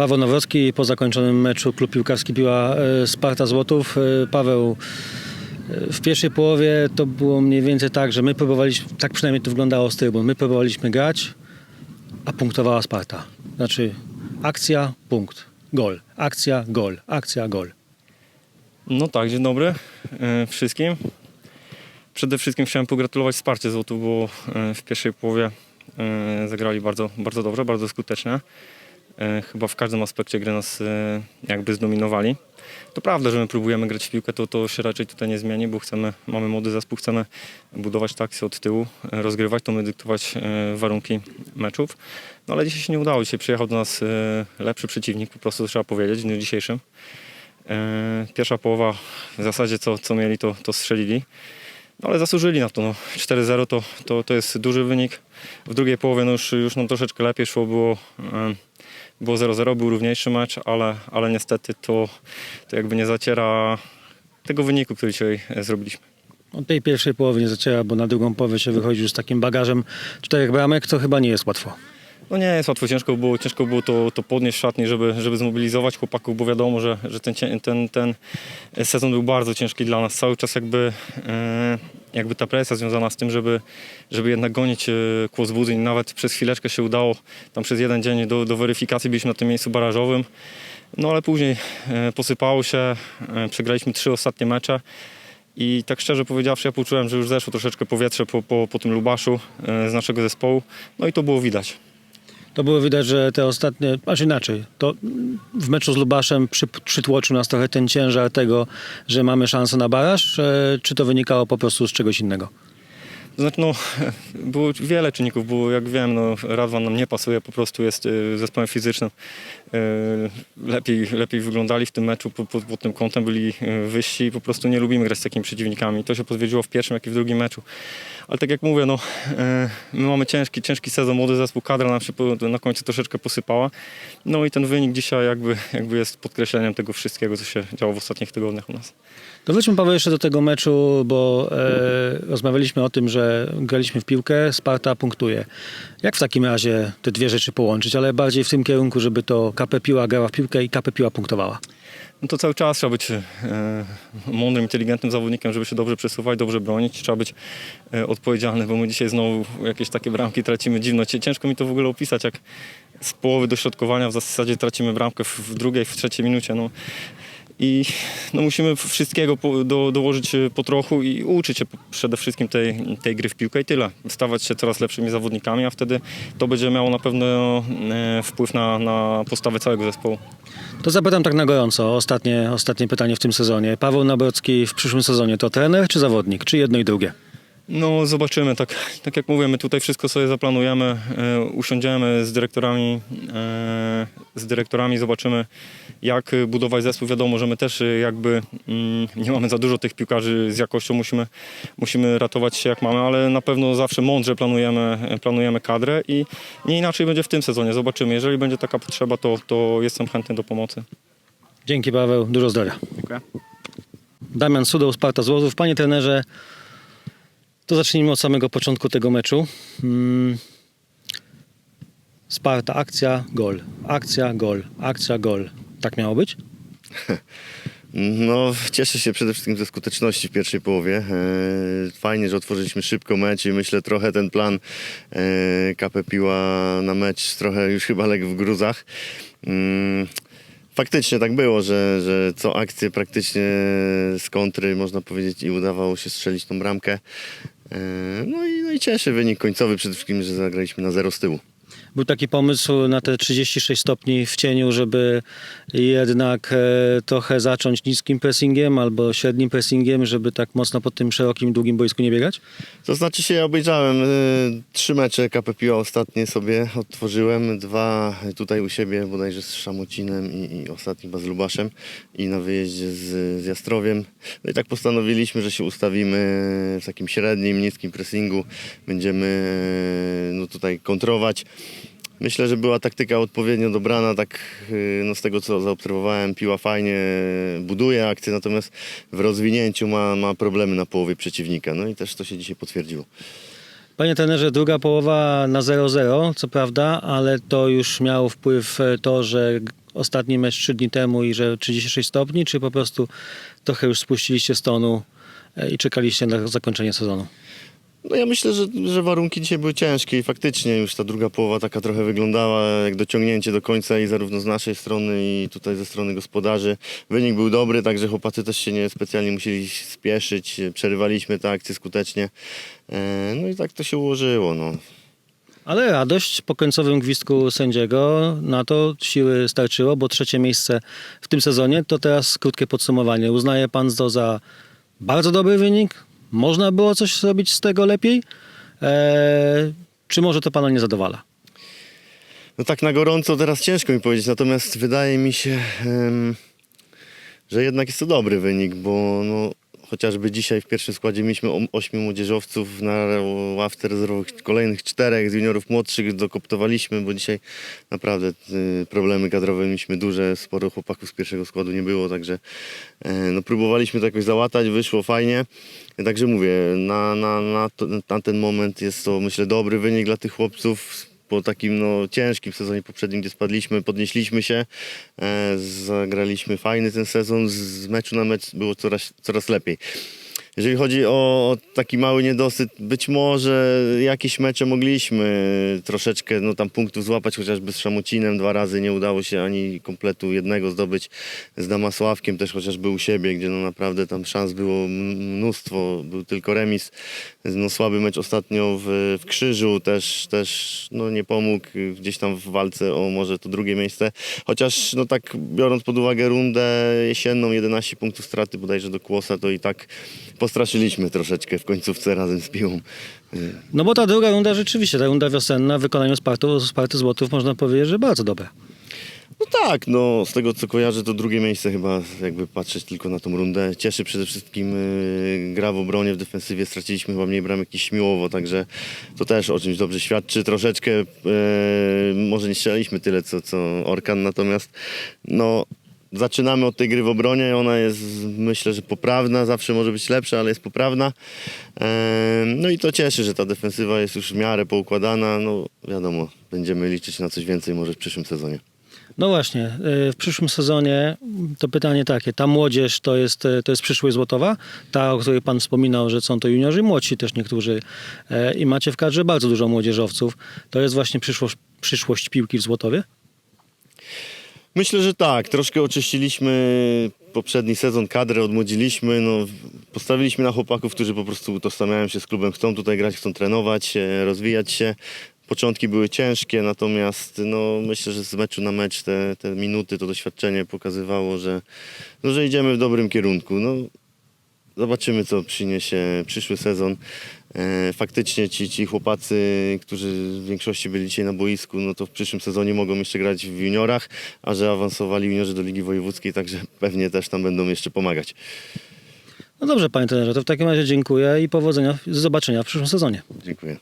Paweł Nowrocki po zakończonym meczu klub piłkarski Piła e, Sparta Złotów. E, Paweł, e, w pierwszej połowie to było mniej więcej tak, że my próbowaliśmy, tak przynajmniej to wyglądało z trybun, my próbowaliśmy grać, a punktowała Sparta. Znaczy akcja, punkt, gol, akcja, gol, akcja, gol. No tak, dzień dobry wszystkim. Przede wszystkim chciałem pogratulować wsparcie Złotów, bo w pierwszej połowie zagrali bardzo, bardzo dobrze, bardzo skutecznie. E, Chyba w każdym aspekcie gry nas e, jakby zdominowali. To prawda, że my próbujemy grać w piłkę, to, to się raczej tutaj nie zmieni, bo chcemy, mamy młody zespół, chcemy budować taksy od tyłu, e, rozgrywać, to my dyktować warunki meczów. No ale dzisiaj się nie udało, dzisiaj przyjechał do nas lepszy przeciwnik, po prostu trzeba powiedzieć, w dniu dzisiejszym. Pierwsza połowa w zasadzie co, co mieli, to, to strzelili. No, ale zasłużyli na to. No. 4-0 to, to, to jest duży wynik. W drugiej połowie no już, już nam troszeczkę lepiej szło, było, było 0-0, był równiejszy mecz, ale, ale niestety to, to jakby nie zaciera tego wyniku, który dzisiaj e, zrobiliśmy. Od tej pierwszej połowy nie zacięła, bo na drugą połowę się wychodzi już z takim bagażem czterech bramek, to chyba nie jest łatwo. No nie jest łatwo, ciężko było, ciężko było to, to podnieść szatni, żeby, żeby zmobilizować chłopaków, bo wiadomo, że, że ten, ten, ten sezon był bardzo ciężki dla nas. Cały czas jakby, e, jakby ta presja związana z tym, żeby, żeby jednak gonić e, kłos budzeń. Nawet przez chwileczkę się udało, tam przez jeden dzień do, do weryfikacji byliśmy na tym miejscu barażowym. No ale później e, posypało się, przegraliśmy trzy ostatnie mecze. I tak szczerze powiedziawszy, ja poczułem, że już zeszło troszeczkę powietrze po, po, po tym Lubaszu z naszego zespołu. No i to było widać. To było widać, że te ostatnie, aż inaczej, to w meczu z Lubaszem przy, przytłoczył nas trochę ten ciężar tego, że mamy szansę na baraż, e, czy to wynikało po prostu z czegoś innego? Znaczy, no, było wiele czynników, było jak wiem, no, Radwan nam nie pasuje, po prostu jest y, zespołem fizycznym. Y, lepiej, lepiej wyglądali w tym meczu pod, pod, pod tym kątem, byli y, wyżsi i po prostu nie lubimy grać z takimi przeciwnikami. To się potwierdziło w pierwszym, jak i w drugim meczu. Ale tak jak mówię, no, my mamy ciężki, ciężki sezon, młody zespół, kadra nam się na końcu troszeczkę posypała. No i ten wynik dzisiaj jakby, jakby jest podkreśleniem tego wszystkiego, co się działo w ostatnich tygodniach u nas. To Paweł jeszcze do tego meczu, bo e, rozmawialiśmy o tym, że graliśmy w piłkę, Sparta punktuje. Jak w takim razie te dwie rzeczy połączyć, ale bardziej w tym kierunku, żeby to KP Piła grała w piłkę i KP Piła punktowała? No to cały czas trzeba być e, mądrym, inteligentnym zawodnikiem, żeby się dobrze przesuwać, dobrze bronić. Trzeba być e, odpowiedzialny, bo my dzisiaj znowu jakieś takie bramki tracimy dziwno. Ciężko mi to w ogóle opisać, jak z połowy dośrodkowania w zasadzie tracimy bramkę w drugiej, w trzeciej minucie. No. I no, musimy wszystkiego po, do, dołożyć e, po trochu i uczyć się przede wszystkim tej, tej gry w piłkę i tyle. Stawać się coraz lepszymi zawodnikami, a wtedy to będzie miało na pewno e, wpływ na, na postawę całego zespołu. To zapytam tak na gorąco, ostatnie, ostatnie pytanie w tym sezonie. Paweł Nabrocki w przyszłym sezonie to trener czy zawodnik, czy jedno i drugie? No zobaczymy, tak, tak jak mówię, my tutaj wszystko sobie zaplanujemy, e, usiądziemy z dyrektorami, z dyrektorami, zobaczymy jak budować zespół. Wiadomo, że my też e, jakby mm, nie mamy za dużo tych piłkarzy z jakością, musimy, musimy ratować się jak mamy, ale na pewno zawsze mądrze planujemy, e, planujemy kadrę i nie inaczej będzie w tym sezonie, zobaczymy. Jeżeli będzie taka potrzeba, to, to jestem chętny do pomocy. Dzięki Paweł, dużo zdrowia. Dziękuję. Damian Sudoł, Sparta Złotów. Panie trenerze, to zacznijmy od samego początku tego meczu. Mm. Sparta, akcja, gol. Akcja, gol. Akcja, gol. Tak miało być? No, cieszę się przede wszystkim ze skuteczności w pierwszej połowie. E, Fajnie, że otworzyliśmy szybko mecz i myślę trochę ten plan e, KP Piła na mecz trochę już chyba legł w gruzach. Mm, Faktycznie tak było, że, że co akcję praktycznie z kontry można powiedzieć i udawało się strzelić tą bramkę. E, No i, no i cieszy wynik końcowy przede wszystkim, że zagraliśmy na zero z tyłu. Był taki pomysł na te 36 stopni w cieniu, żeby jednak e, trochę zacząć niskim pressingiem albo średnim pressingiem, żeby tak mocno po tym szerokim, długim boisku nie biegać? To znaczy się, obejrzałem y, trzy mecze KP Piła ostatnie sobie odtworzyłem, dwa tutaj u siebie bodajże z Szamocinem i, i ostatni z Lubaszem i na wyjeździe z, z Jastrowiem. No i tak postanowiliśmy, że się ustawimy w takim średnim, niskim pressingu, będziemy y, no tutaj kontrować. Myślę, że była taktyka odpowiednio dobrana, tak y, no z tego co zaobserwowałem, piła fajnie buduje akcję, natomiast w rozwinięciu ma, ma problemy na połowie przeciwnika. No i też to się dzisiaj potwierdziło. Panie trenerze, druga połowa na 0-0, co prawda, ale to już miało wpływ e, to, że ostatni mecz trzy dni temu i że 36 stopni, czy po prostu trochę już spuściliście z tonu e, i czekaliście na zakończenie sezonu? No ja myślę, że, że warunki dzisiaj były ciężkie i faktycznie już ta druga połowa taka trochę wyglądała jak dociągnięcie do końca i zarówno z naszej strony i tutaj ze strony gospodarzy. Wynik był dobry, także chłopacy też się nie specjalnie musieli spieszyć, przerywaliśmy te akcje skutecznie. E, No i tak to się ułożyło. No. Ale radość po końcowym gwizdku sędziego, na to siły starczyło, bo trzecie miejsce w tym sezonie to teraz krótkie podsumowanie. Uznaje pan to za bardzo dobry wynik? Można było coś zrobić z tego lepiej? Eee, czy może to pana nie zadowala? No tak na gorąco teraz ciężko mi powiedzieć, natomiast wydaje mi się, że jednak jest to dobry wynik, bo no, chociażby dzisiaj w pierwszym składzie mieliśmy ośmiu młodzieżowców, na ławce rezerwowych kolejnych czterech z juniorów młodszych dokoptowaliśmy, bo dzisiaj naprawdę y, problemy kadrowe mieliśmy duże, sporo chłopaków z pierwszego składu nie było, także e, no, próbowaliśmy to jakoś załatać, wyszło fajnie. Także mówię, na, na, na, to, na ten moment jest to myślę dobry wynik dla tych chłopców po takim no, ciężkim sezonie poprzednim, gdzie spadliśmy, podnieśliśmy się, e, zagraliśmy fajny ten sezon, z, meczu na mecz było coraz, coraz lepiej. Jeżeli chodzi o, o taki mały niedosyt, być może jakieś mecze mogliśmy troszeczkę no, tam punktów złapać, chociażby z Szamucinem dwa razy nie udało się ani kompletu jednego zdobyć, z Damasławkiem też chociażby u siebie, gdzie no naprawdę tam szans było mnóstwo, był tylko remis. No, słaby mecz ostatnio w, w Krzyżu też, też no, nie pomógł gdzieś tam w walce o może to drugie miejsce. Chociaż no tak biorąc pod uwagę rundę jesienną, 11 punktów straty bodajże do Kłosa, to i tak postraszyliśmy troszeczkę w końcówce razem z Piłą. No bo ta druga runda rzeczywiście, ta runda wiosenna w wykonaniu Spartu, Sparty Złotów można powiedzieć, że bardzo dobra. No tak, no z tego co kojarzę to drugie miejsce chyba jakby patrzeć tylko na tą rundę. Cieszy przede wszystkim y, gra w obronie, w defensywie straciliśmy chyba mniej bramek niż Śmiłowo, także to też o czymś dobrze świadczy. Troszeczkę y, może nie strzelaliśmy tyle co, co Orkan, natomiast no zaczynamy od tej gry w obronie, ona jest myślę, że poprawna, zawsze może być lepsza, ale jest poprawna. E, No i to cieszy, że ta defensywa jest już w miarę poukładana, no wiadomo, będziemy liczyć na coś więcej może w przyszłym sezonie. No właśnie, y, w przyszłym sezonie to pytanie takie, ta młodzież to jest, y, to jest przyszłość Złotowa, ta, o której pan wspominał, że są to juniorzy młodsi też niektórzy e, i macie w kadrze bardzo dużo młodzieżowców. To jest właśnie przyszłość, przyszłość piłki w Złotowie? Myślę, że tak. Troszkę oczyściliśmy poprzedni sezon, kadrę odmłodziliśmy. No, postawiliśmy na chłopaków, którzy po prostu utożsamiają się z klubem, chcą tutaj grać, chcą trenować, rozwijać się. Początki były ciężkie, natomiast no, myślę, że z meczu na mecz te, te minuty, to doświadczenie pokazywało, że, no, że idziemy w dobrym kierunku. No, Zobaczymy, co przyniesie przyszły sezon. E, Faktycznie ci, ci chłopacy, którzy w większości byli dzisiaj na boisku, no to w przyszłym sezonie mogą jeszcze grać w juniorach, a że awansowali juniorzy do Ligi Wojewódzkiej, także pewnie też tam będą jeszcze pomagać. No dobrze, panie trenerze, to w takim razie dziękuję i powodzenia, do zobaczenia w przyszłym sezonie. Dziękuję.